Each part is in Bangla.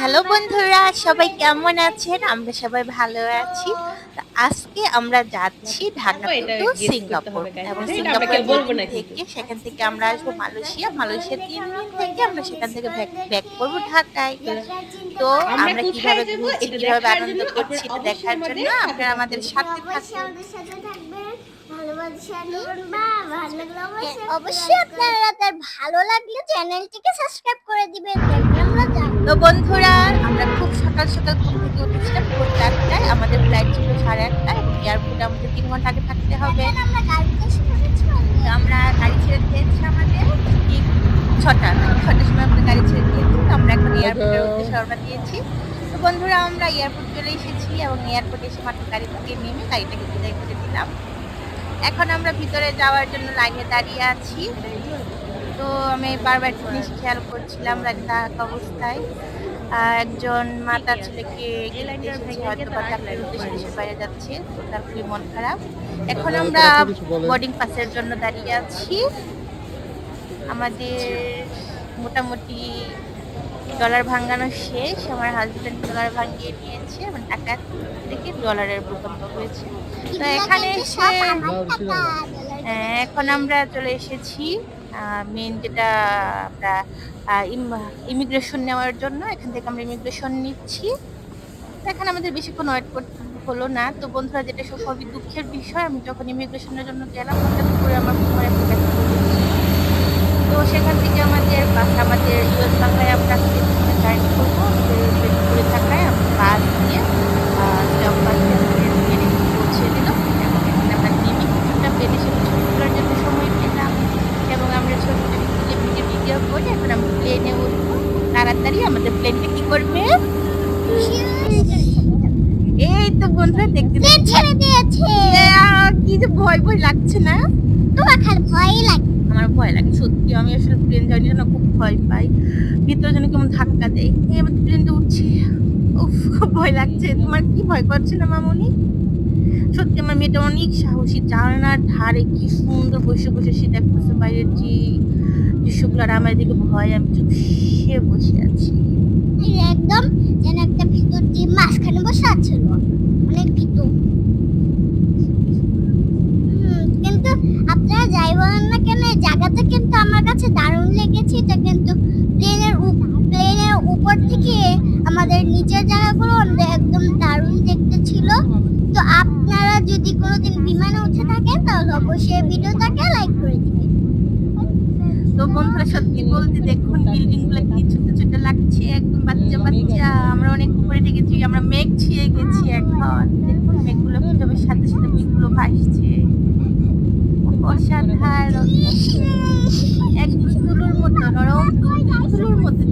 হ্যালো বন্ধুরা সবাই কেমন আছেন? আমরা সবাই ভালো আছি। তো আজকে আমরা যাচ্ছি ঢাকা এটা টু সিঙ্গাপুর। এবং সিঙ্গাপুর আপনাকে বলব না থেকে সেখান থেকে আমরা আসব মালয়েশিয়া। মালয়েশিয়া তিন দিন থেকে আমরা সেখান থেকে ব্যাক করব ঢাকায়। তো আমরা কীভাবে ঘুরছি কীভাবে দেখার আনন্দ জন্য করছি দেখার জন্য আপনারা আমাদের সাথে অবশ্যই থাকুন। লাগলে অবশ্যই আপনারা তার ভালো লাগলে চ্যানেলটিকে সাবস্ক্রাইব করে দিবেন। তো বন্ধুরা আমরা খুব সকাল সকাল ঘুম থেকে উঠেছিলাম ভোর চারটায় আমাদের ফ্লাইট ছিল সাড়ে আটটায়। এয়ারপোর্টে আমাদের তিন ঘণ্টা আগে থাকতে হবে। আমরা তো গাড়ি ছেড়ে দিয়েছি আমাদের ঠিক ছটা ছটার সময় আমরা গাড়ি ছেড়ে দিয়েছি। তো আমরা এখন এয়ারপোর্টের উদ্দেশ্যে রওনা দিয়েছি। তো বন্ধুরা আমরা এয়ারপোর্ট চলে এসেছি এবং এয়ারপোর্টে এসে মাত্র গাড়ি থেকে নেমে গাড়িটাকে বিদায় করে দিলাম। এখন আমরা ভিতরে যাওয়ার জন্য লাইনে দাঁড়িয়ে আছি। তো আমি বারবার একটা জিনিস খেয়াল করছিলাম থাকা অবস্থায়। একজন মা তার ছেলেকে গেলাইতে এসেছে হয়তো বা চাকরির উদ্দেশ্যে বাইরে যাচ্ছে তো তার খুবই মন খারাপ। এখন আমরা বোর্ডিং পাসের জন্য দাঁড়িয়ে আছি। আমাদের মোটামুটি ডলার ভাঙানো শেষ। আমার হাজব্যান্ড ডলার ভাঙিয়ে নিয়েছে এবং টাকা থেকে ডলারের রূপান্তর হয়েছে। তো এখানে এসে হ্যাঁ, এখন আমরা চলে এসেছি। মেন যেটা আমরা ইমিগ্রেশন নেওয়ার জন্য, এখান থেকে আমরা ইমিগ্রেশন নিচ্ছি। এখানে আমাদের বেশিক্ষণ ওয়েট করতে হলো না। তো বন্ধুরা, যেটা সবই দুঃখের বিষয়। আমি যখন ইমিগ্রেশনের জন্য গেলাম, হঠাৎ করে আমার ঘরে তো সেখান থেকে আমাদের বাস, আমাদের ইউএস বাংলায় আমরা জার্নি করব। থাকায় আমরা বাস দিয়ে স্টপ বাস দিয়ে আমাদের ট্রেনে পৌঁছে দিল এবং এখানে আমরা নেমে কিছুটা প্লেনে সে ছবি তোলার জন্য সময় পেলাম এবং আমরা ছবি টবি তুলে ভিডিও করে এখন আমরা প্লেনে উঠবো তাড়াতাড়ি আমাদের প্লেনটা কি করবে এই তো বন্ধুরা দেখতে ছেড়ে দিয়েছে কি যে ভয় ভয় লাগছে না তোমার খালি ভয়ই লাগে আমার ভয় লাগে সত্যি আমি আসলে প্লেন জার্নি জন্য খুব ভয় পাই ভিতরে যেন কেমন ধাক্কা দেয় এই আমি প্লেনটা উঠছি উফ খুব ভয় লাগছে তোমার কি ভয় করছে না মামনি সত্যি আমার মেয়েটা অনেক সাহসী জানালার ধারে কি সুন্দর বসে বসে সে দেখতেছে বাইরের যে আর আমার দিকে ভয়, আমি চুপসে বসে আছি। একদম যেন একটা ভিতর দিয়ে মাঝখানে বসে আছিল অনেক ভিতর। কিন্তু আপনারা যাই বলেন না কেন জায়গাটা কিন্তু আমার কাছে দারুণ লেগেছে। এটা কিন্তু প্লেনের প্লেনের উপর থেকে আমাদের নিচের জায়গাগুলো একদম দারুণ দেখতে ছিল। তো আপনারা যদি কোনোদিন বিমানে উঠে থাকেন, তাহলে অবশ্যই ভিডিওটাকে লাইক তো বন্ধুরা সত্যি বলতে দেখুন বিল্ডিংগুলো কি ছোট ছোট লাগছে, একদম বাচ্চা বাচ্চা। আমরা অনেক উপরে আমরা মেঘ ছিঁড়ে গেছি এখন। দেখুন, মেঘগুলো কীভাবে সাথে সাথে ভাসছে। অসাধারণ। একদম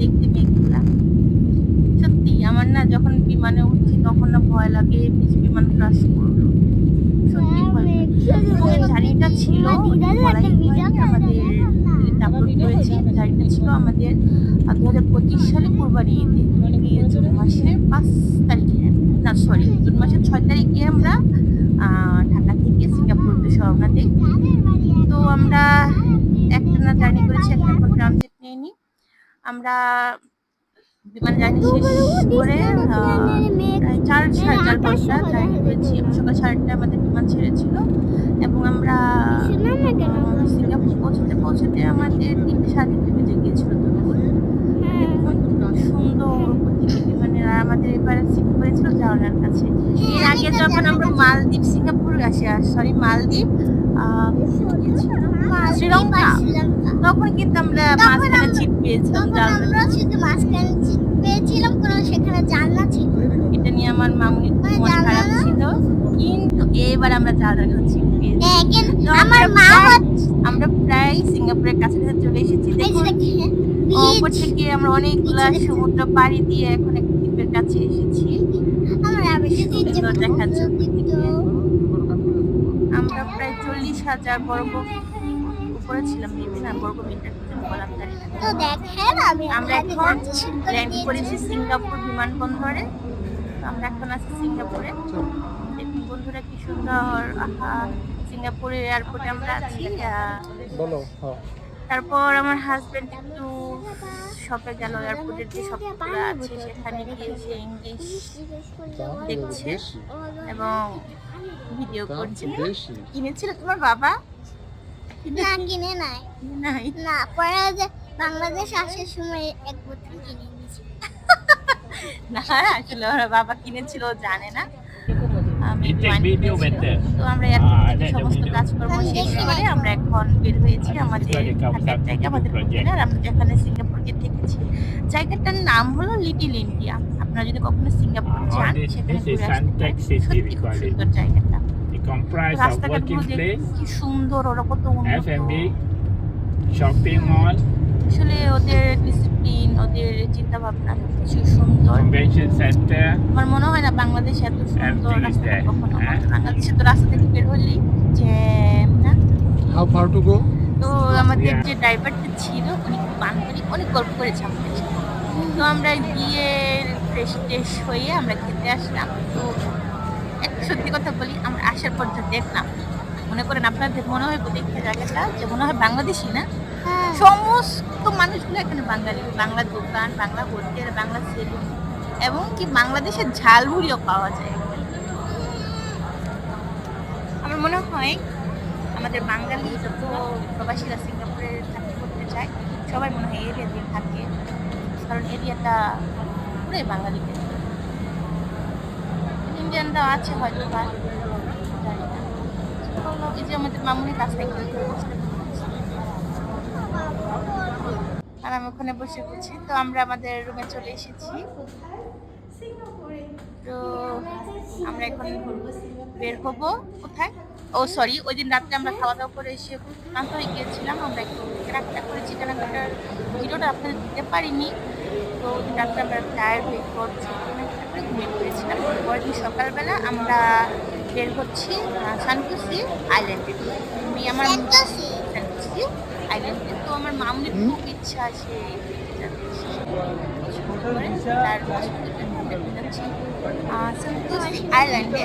দেখতে সত্যি, আমার না যখন বিমানে উঠছি, তখন না ভয় লাগে বেশি বিমান ক্রাশ করল সত্যি ভয় লাগে। এবং এই জার্নিটা ছিল বলাই হয় আমাদের আপলোড করেছি জার্নিটা ছিল আমাদের দু হাজার পঁচিশ সালে কুরবানি ঈদে। জুন মাসের পাঁচ তারিখে। না সরি জুন মাসের ছয় তারিখে আমরা ঢাকা থেকে সিঙ্গাপুর রওনা তো আমরা একটানা জার্নি করেছি একটা এখন ট্রানজিট নিয়ে আমরা বিমান জার্নি শেষ করে চার, সাড়ে চার ঘণ্টা জার্নি করেছি। সকাল সাড়েটায় আমাদের বিমান ছেড়েছিল। এবং আমরা না সিঙ্গাপুর পৌঁছতে পৌঁছতে আমাদের তিনটে সাড়ে তিনটে বেজে গিয়েছিল তখন দেখুন কত সুন্দর উপর থেকে বিমানের আর আমাদের এবারে সিট করেছিল জাওলার কাছে এর আগে যখন আমরা মালদ্বীপ সিঙ্গাপুর আসি সরি মালদ্বীপ শ্রীলঙ্কা। তখন কিন্তু আমরা মাঝখানে সিট পেয়েছিলাম জানলা আমরা শুধু মাঝখানে সিট পেয়েছিলাম কোনো সেখানে জানলা ছিল। এটা নিয়ে আমার খুব মানে মন খারাপ ছিল কিন্তু এবার আমরা জানার সিট পেয়েছি। হ্যাঁ, আমার মা প্রায়- আমরা প্রায় সিঙ্গাপুরের কাছাকাছি চলে এসেছি। দেখুন দেখেন থেকে আমরা অনেকগুলা সমুদ্র পাড়ি দিয়ে এখন একটা দ্বীপের কাছে এসেছি। আমার আবার যদি সুন্দর দেখাচ্ছে উপর কিন্তু থেকে। আমরা প্রায় চল্লিশ হাজার বর্গ উপরে ছিলাম মেবি না বর্গ মিটার বললাম জানি না তো দেখেন আমি আমরা এখন ল্যান্ড করেছি সিঙ্গাপুর বিমানবন্দরে। আমরা এখন আছি সিঙ্গাপুরে। দেখুন বন্ধুরা কি সুন্দর আহা সিঙ্গাপুরের এয়ারপোর্টে আমরা আছি বলো হ্যাঁ। তারপর আমার হাজবেন্ড একটু শপে গেল এয়ারপোর্টের যে শপগুলো আছে সেখানে গিয়ে সে ইংলিশ দেখছে এবং ভিডিও করছে। কিনেছিল তোমার বাবা? না কিনে নাই। না পরে যে বাংলাদেশ আসার সময় এক বোতল কিনে নিয়েছি না আসলে ওর বাবা কিনেছিল জানে না। আমি. তো আমরা থেকে Ah, the সমস্ত কাজকর্ম শেষ করে আমরা এখন বের হয়েছি Ah, আমাদের থাকার জায়গা আমাদের project. আমরা যেখানে থেকেছি। জায়গাটার নাম হলো লিটিল ইন্ডিয়া আপনারা যদি কখনো সিঙ্গাপুর Oh, যান সেখানে ঘুরে আসতে সত্যি খুব সুন্দর জায়গাটা। রাস্তাঘাটগুলো কি সুন্দর ওরা কত উন্নত। Shopping mall, আসলে ওদের ডিসিপ্লিন ওদের চিন্তা ভাবনা কিছু সুন্দর আমার মনে হয় না বাংলাদেশ এত সুন্দর রাস্তা কখনো হ্যাঁ। বাংলাদেশে তো রাস্তা থেকে বের জ্যাম না? How far to go? তো আমাদের যে ড্রাইভারটা ছিল উনি খুব আন্তরিক অনেক গল্প করেছে আমাদের তো আমরা গিয়ে ফ্রেশ ট্রেশ হয়ে আমরা খেতে আসলাম। তো একটা সত্যি কথা বলি আমরা আসার পর যা দেখলাম মনে করেন আপনাদের মনে হয় দেখতে জায়গাটা যে মনে হয় বাংলাদেশি না সমস্ত মানুষগুলো এখানে বাঙালি। বাংলা দোকান, বাংলা হোটেল, বাংলা সেলুন এবং কি বাংলাদেশের ঝালমুড়িও পাওয়া যায়। আমার মনে হয় আমাদের বাঙালি যত প্রবাসীরা সিঙ্গাপুরে চাকরি করতে চায়, সবাই মনে হয় এরিয়া দিয়ে থাকে। কারণ এরিয়াটা পুরোই বাঙালিদের। ইন্ডিয়ানরা আছে হয়তো বা এই যে আমাদের মামুনি রাস্তায় খেলতে বসতে বসতে আর আমি ওখানে বসে বলছি তো আমরা আমাদের রুমে চলে এসেছি। তো আমরা এখন বের হব কোথায়? ও সরি ওই দিন রাত্রে আমরা খাওয়া দাওয়া করে এসে ক্লান্ত হয়ে গিয়েছিলাম। আমরা একটু কেনাকাটা করেছি কেনাকাটার ভিডিওটা আপনাদের দিতে পারিনি। তো ওই দিন রাত্রে আমরা টায়ার হয়ে করছি কেনাকাটা করে ঘুমিয়ে পড়েছিলাম। পরের দিন সকালবেলা আমরা বের হচ্ছি সানকুসি আইল্যান্ডে আমি আমার? সানকুসি আইল্যান্ডে তো আমার মামুনির খুব ইচ্ছা আছে তার আইল্যান্ডে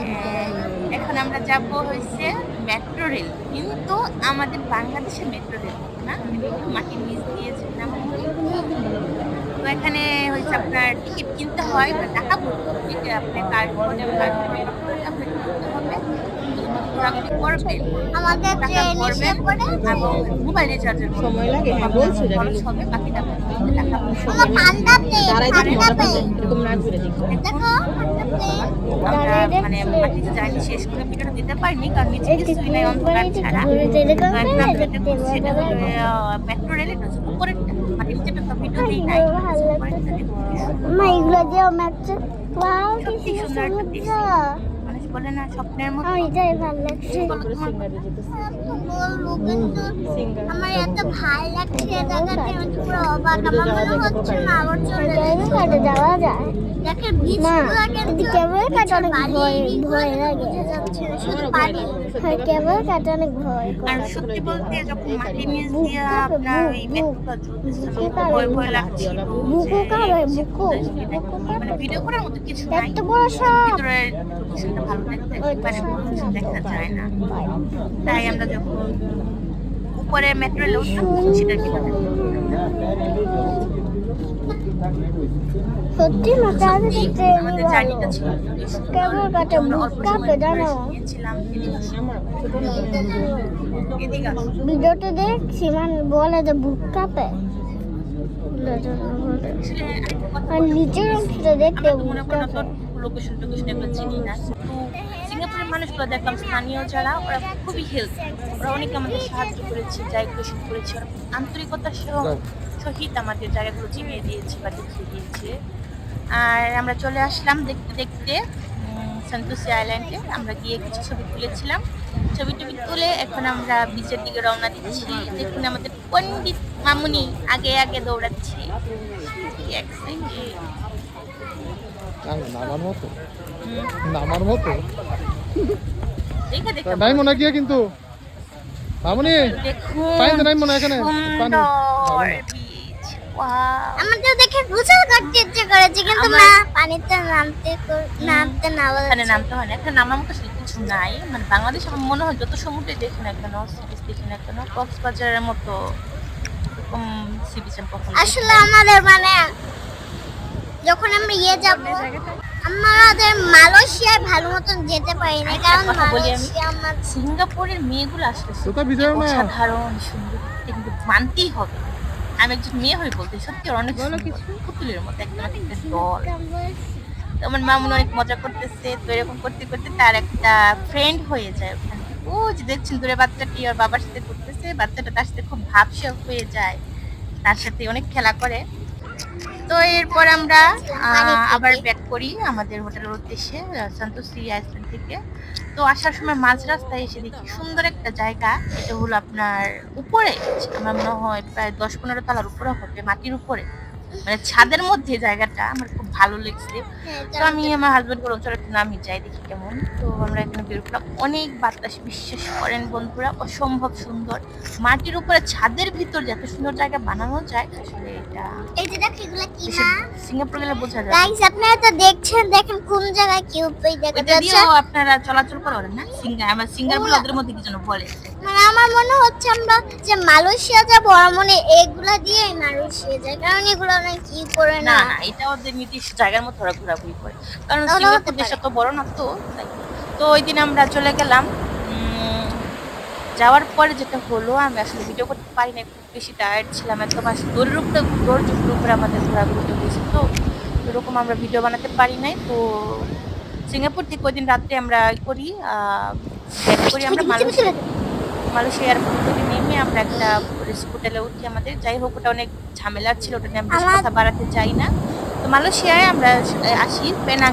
আহ, এখন আমরা যাব হয়েছে মেট্রো রেল কিন্তু আমাদের বাংলাদেশের মেট্রো রেল না। মাটির নিচ দিয়েছে না তো এখানে হয়েছে আপনার টিকিট কিনতে হয় বা টাকা ভরতে হবে যে আপনি কার্ড করে কার্ড করে আপনি কিনতে হবে। ঘোরাঘুরি করবেন আমাদের টাকা ট্রেন এসে পড়বে পড়ে এবং মোবাইল রিচার্জের সময় লাগে হ্যাঁ বলছি খরচ হবে বাকি টাকা টাকা আমার পান্ডা প্লেন পান্ডা প্লেন এরকম না ঘুরে দেখো। আমরা মানে মাটিতে যাইনি শেষ করে ভিডিওটা দিতে পারিনি কারণ নিচে কিছুই নাই অন্ধকার ছাড়া। এটা হলো মেট্রো রেলে উপরে মানে নিচে তো ভিডিও দিই নাই। মা এগুলো দিয়ে ম্যাচে ওয়াও কি সত্যি সুন্দর একটা দৃশ্য। মানুষ বলে না স্বপ্নের মতো। এটাই ভালো লাগছে। আমার এত ভালো লাগছে জায়গাটা আমি পুরো অবাক। আমার মনে হচ্ছে না আবার চলে কাটে যাওয়া যায়। দেখেন বিচগুলো কিন্তু কেবল কাটে অনেক ভয় ভয় লাগে। শুধু পানি হ্যাঁ কেবল কাটে অনেক ভয় আর সত্যি বলতে যখন মাটির নিচ দিয়ে আপনার ওই মেট্রোটা চলতেছিল ভয় ভয় লাগছিল বুকু যে কাবে ভিডিও করার মতো কিছু নাই। এত বড় সাপ। ভিতরের ভালো দেখতে দেখা যায় না। তাই আমরা যখন উপরে মেট্রো রেলে উঠলাম সেটার ভিতরে সত্যি মাথা দেখতে আমাদের জার্নিটা ছিল। কেবল কাটে অল্প কাঁপে জানো। ভিডিওতে দেখছি মানে বলে যে বুক কাঁপে আসলে আরেকটা কথা আর নিচের অংশটা দেখতে আমরা তো বুক কাঁপে লোকেশন টোকেশন এগুলো চিনি না। কিন্তু সিঙ্গাপুরের মানুষগুলো দেখলাম স্থানীয় যারা ওরা খুবই হেল্প ওরা অনেক আমাদের সাহায্য করেছে জায়গাগুলো করেছে। ওরা আন্তরিকতার সহ সহিত আমাদের জায়গাগুলো চিনিয়ে দিয়েছে বা দেখিয়ে দিয়েছে। আর আমরা চলে আসলাম দেখতে দেখতে সন্তোষী আইল্যান্ডে আমরা গিয়ে কিছু ছবি তুলেছিলাম। ছবি টবি তুলে এখন আমরা বিচের দিকে রওনা দিচ্ছি। দেখুন আমাদের পণ্ডিত মামুনি আগে আগে দৌড়াচ্ছি! নামার মতো নামার মতো দেখে দেখে নাই মনে গিয়ে কিন্তু মামনি পানিতে নাই মনে এখানে? পানি। সুন্দর ভালো না। beach, wow! আমাদের দেখে গোসল করতে ইচ্ছে করেছে কিন্তু আমার- পানিতে নামতে নামতে না এখানে বলেছে নামতে হয় না এখানে নামার মতো কিছু নাই মানে বাংলাদেশ আমার মনে হয় যত সমুদ্রে দেখি না কেন দেখি না কেন কক্সবাজারের মতো। আসলে আমাদের মানে যখন আমরা ইয়ে যাব আমাদের মালয়েশিয়ায় ভালো মতন যেতে পারি না কারণ। মালয়েশিয়া আমার সিঙ্গাপুরের মেয়েগুলো আসলে বিজয় সুন্দর কিন্তু মানতেই হবে। আমি একজন মেয়ে হয়ে বলতে সত্যি ওরা অনেক পুতুলের মতো একদম একটা দল আমার মামুন অনেক মজা করতেছে তো এরকম করতে করতে তার একটা ফ্রেন্ড হয়ে যায় ওখানে। ও যে দেখছেন দূরে বাচ্চাটি ওর বাবার সাথে করতেছে বাচ্চাটা তার সাথে খুব ভাবসাব হয়ে যায় তার সাথে অনেক খেলা করে। তো এরপর আমরা আহ, আবার ব্যাক করি আমাদের হোটেলের উদ্দেশ্যে সন্তোষী আইসল্যান্ড থেকে। তো আসার সময় মাঝ রাস্তায় এসে দেখি সুন্দর একটা জায়গা। এটা হলো আপনার উপরে আমার মনে হয় প্রায় দশ পনেরো তলার উপরে হবে মাটির উপরে। মানে ছাদের মধ্যে জায়গাটা আমার খুব ভালো লেগেছে। হ্যাঁ, তো আমি আমার হাজবেন্ড বললাম চলো একটু নামি যাই দেখি কেমন। তো আমরা এখানে বেরোলাম অনেক বাতাস বিশ্বাস করেন বন্ধুরা অসম্ভব সুন্দর। মাটির উপরে ছাদের ভিতর যে এত সুন্দর জায়গা বানানো যায় আসলে এটা এই যে দেখো এগুলা কি না সিঙ্গাপুর গেলে বোঝা যায় গাইস আপনারা তো দেখছেন দেখেন কোন জায়গায় কি দেখা ওইটা যাচ্ছে। আপনারা চলাচল করেন না। সিঙ্গার আমার সিঙ্গার বলে ওদের মধ্যে কি যেন বলে। মানে আমার মনে হচ্ছে আমরা যে মালয়েশিয়া যাব আর মনে এগুলা দিয়ে মালয়েশিয়া যায় কারণ এগুলো অনেক কি করে না না? এটা ওদের নির্দিষ্ট জায়গার মধ্যে ওরা ঘোরাঘুরি করে। কারণ সিঙ্গাপুর দেশটা তো বড় না তো তাই। তো ওই দিন আমরা চলে গেলাম যাওয়ার পরে যেটা হলো আমি আসলে ভিডিও করতে পারি না খুব বেশি টায়ার্ড ছিলাম একদম আসলে দৌড়ের উপরে দৌড় চুপড়ের উপরে আমাদের ঘোরাঘুরিটা হয়েছে তো এরকম আমরা ভিডিও বানাতে পারি নাই। তো সিঙ্গাপুর থেকে ওই দিন রাত্রে আমরা করি ব্যাক করি আমরা মালয়েশিয়া মালয়েশিয়া এয়ারপোর্ট থেকে নেমে আমরা একটা হোটেলে উঠি আমাদের। যাই হোক ওটা অনেক ঝামেলার ছিল ওটা নিয়ে আমি বেশি কথা বাড়াতে চাই না। তো মালয়েশিয়ায় আমরা আসি পেনাং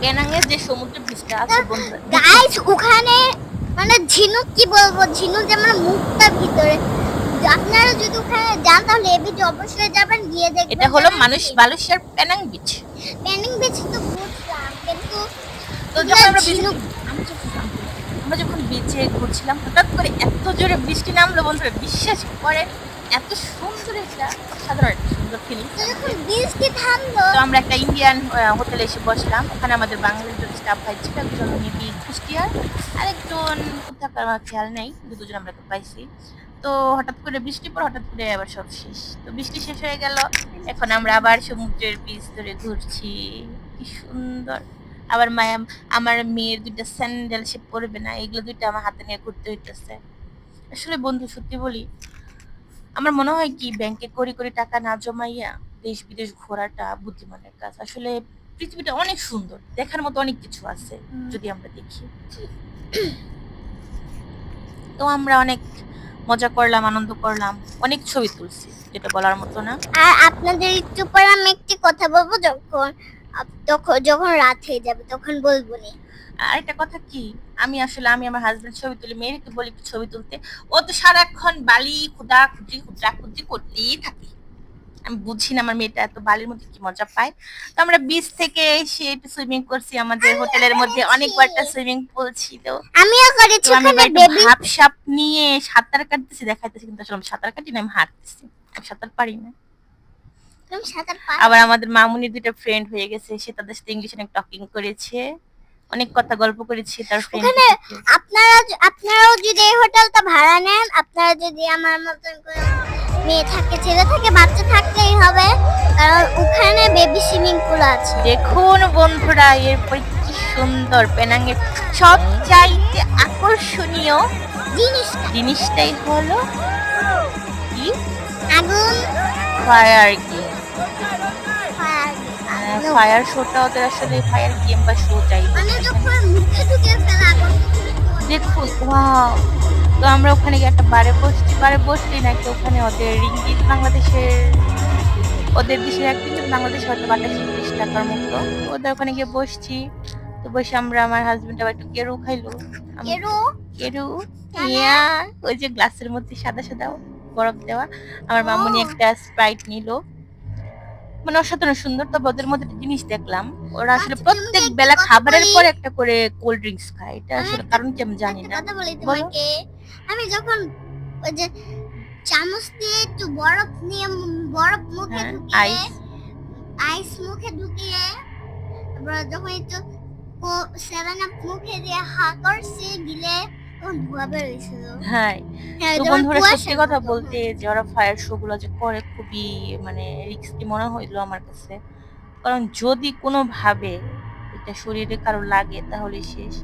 পেনাংয়ের যে সমুদ্র বীজটা আছে বন্ধুরা গাইস ওখানে মানে ঝিনুক কি বলব? ঝিনুক যেমন মুখটা ভিতরে। আপনারা যদি ওখানে যান তাহলে এ বিচ অবশ্যই যাবেন গিয়ে দেখবেন এটা হলো মানুষ মালয়েশিয়ার পেনাং বিচ প্যানিং বিচ তো বুঝলাম কিন্তু তো যখন আমরা বিচে ঝিনুক আমি যখন জানতাম, আমরা যখন বিচে ঘুরছিলাম হঠাৎ করে এত জোরে বৃষ্টি নামলো বন্ধুরা বিশ্বাস করে এত সুন্দর একটা সাধারণ একটা সুন্দর ফিলিং তো যখন বৃষ্টি থামলো তো আমরা একটা ইন্ডিয়ান হোটেলে এসে বসলাম। ওখানে আমাদের বাঙালির দুজন স্টাফ ভাই ছিল একজন মেবি কুষ্টিয়ার আরেকজন কোথাকার আমার খেয়াল নেই দুজন আমরা তো পাইছি। তো হঠাৎ করে বৃষ্টি পর হঠাৎ করে আবার সব শেষ। তো বৃষ্টি শেষ হয়ে গেল। এখন আমরা আবার সমুদ্রের বীচ ধরে ঘুরছি। কি সুন্দর। আবার মায়া আমার মেয়ের দুইটা স্যান্ডেল সে পরবে না এগুলো দুইটা আমার হাতে নিয়ে ঘুরতে হইতেছে। আসলে বন্ধু সত্যি বলি আমার মনে হয় কি ব্যাংকে কোটি কোটি টাকা না জমাইয়া দেশ বিদেশ ঘোরাটা বুদ্ধিমানের কাজ। আসলে পৃথিবীটা অনেক সুন্দর দেখার মতো অনেক কিছু আছে যদি আমরা দেখি। তো আমরা অনেক মজা করলাম আনন্দ করলাম অনেক ছবি তুলছি যেটা বলার মতো না। আর আপনাদের একটু পর আমি একটি কথা বলব যখন তখন যখন রাত হয়ে যাবে তখন বলব নি। আর একটা কথা কি? আমি আসলে আমি আমার হাজবেন্ড ছবি তুলি মেয়েকে বলি একটু ছবি তুলতে। ও তো সারাক্ষণ বালি খুদা খুঁজি খুচরা খুঁজি করতেই থাকে। আমি বুঝি না আমার মেয়েটা এত বালির মধ্যে কি মজা পায়। তো আমরা বিচ থেকে এসে একটু সুইমিং করছি আমাদের হোটেলের মধ্যে। অনেক কয়েকটা সুইমিং পুল ছিল। আমিও করেছি ওখানে বেবি ভাব সাপ নিয়ে সাঁতার কাটতেছি দেখাইতেছি কিন্তু আসলে আমি সাঁতার কাটি না আমি হাঁটতেছি। আমি সাঁতার পারি না। আবার আমাদের মামুনি দুটো ফ্রেন্ড হয়ে গেছে সে তাদের সাথে ইংলিশে অনেক টকিং করেছে অনেক কথা গল্প করেছি তার ওখানে আপনারা আপনারাও যদি এই হোটেলটা ভাড়া নেন আপনারা যদি আমার মতন করে মেয়ে থাকে ছেলে থাকে বাচ্চা থাকলেই হবে কারণ ওখানে বেবি সুইমিং পুল আছে। দেখুন বন্ধুরা এরপর কি সুন্দর পেনাঙ্গের সব চাইতে আকর্ষণীয় জিনিস জিনিসটাই হলো কি? আগুন। ফায়ার আগুন। ফায়ার শোটা ওদের আসলে ফায়ার গেম বা শো চাই মানে দেখুন ওয়াও। তো আমরা ওখানে গিয়ে একটা বারে বসছি বারে বসলি নাকি ওখানে ওদের রিঙ্গিত বাংলাদেশের ওদের দেশের এক রিঙ্গিত বাংলাদেশ হয়তো বাটাশি তিরিশ টাকার মতো। ওদের ওখানে গিয়ে বসছি। তো বসে আমরা আমার হাজবেন্ড আবার একটু কেরু খাইলো। কেরু কেরু ইয়া ওই যে গ্লাসের মধ্যে সাদা সাদা বরফ দেওয়া। আমার মামুনি একটা স্প্রাইট নিল। মানে অসাধারণ সুন্দর তবে ওদের মধ্যে একটা জিনিস দেখলাম ওরা আসলে আচ্ছা, প্রত্যেক বেলা খাবারের। পর একটা করে কোল্ড ড্রিঙ্কস খায়। এটা আসলে আমি- কারণ কি আমি জানি না। কথা বলি তোমাকে। আমি যখন ওই যে চামচ দিয়ে একটু বরফ নিয়ে বরফ মুখে হ্যাঁ ঢুকিয়ে আইস মুখে ঢুকিয়ে তারপর যখন একটু সেভেন আপ মুখে দিয়ে হা করছে বেরোইছিল হ্যাঁ হ্যাঁ, তো বন্ধুরা সত্যি কথা বলতে যে ফায়ার শো গুলো যে করে খুবই মানে রিস্কি মনে হইল আমার কাছে। কারণ যদি কোনো ভাবে এটা শরীরে কারও লাগে তাহলে শেষ।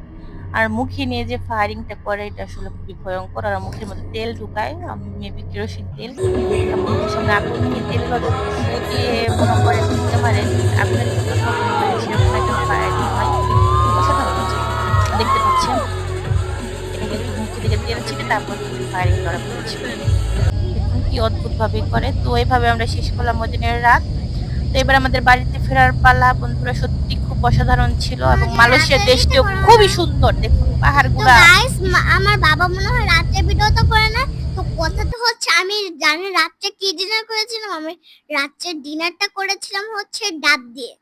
আর মুখে নিয়ে যে ফায়ারিংটা করে এটা আসলে খুবই ভয়ঙ্কর। আর মুখের মধ্যে তেল ঢুকায় মেবি কেরোসিন তেল। আর মুখের সামনে আগুন নিয়ে তেল দিয়ে মনে করে দিতে পারে আগুনের তারপর ফায়ারিং করা হয়েছে কি অদ্ভুত ভাবে করে। তো এইভাবে আমরা শেষ করলাম ওই দিনের রাত। তো এবার আমাদের বাড়িতে ফেরার পালা বন্ধুরা সত্যি খুব অসাধারণ ছিল এবং মালয়েশিয়ার দেশটিও খুবই সুন্দর। দেখুন পাহাড়গুলা। আমার বাবা মনে হয় রাত্রে ভিডিও তো করে না। তো কথা তো হচ্ছে আমি জানি রাত্রে কি ডিনার করেছিলাম? আমি রাত্রে ডিনারটা করেছিলাম হচ্ছে ডাব দিয়ে।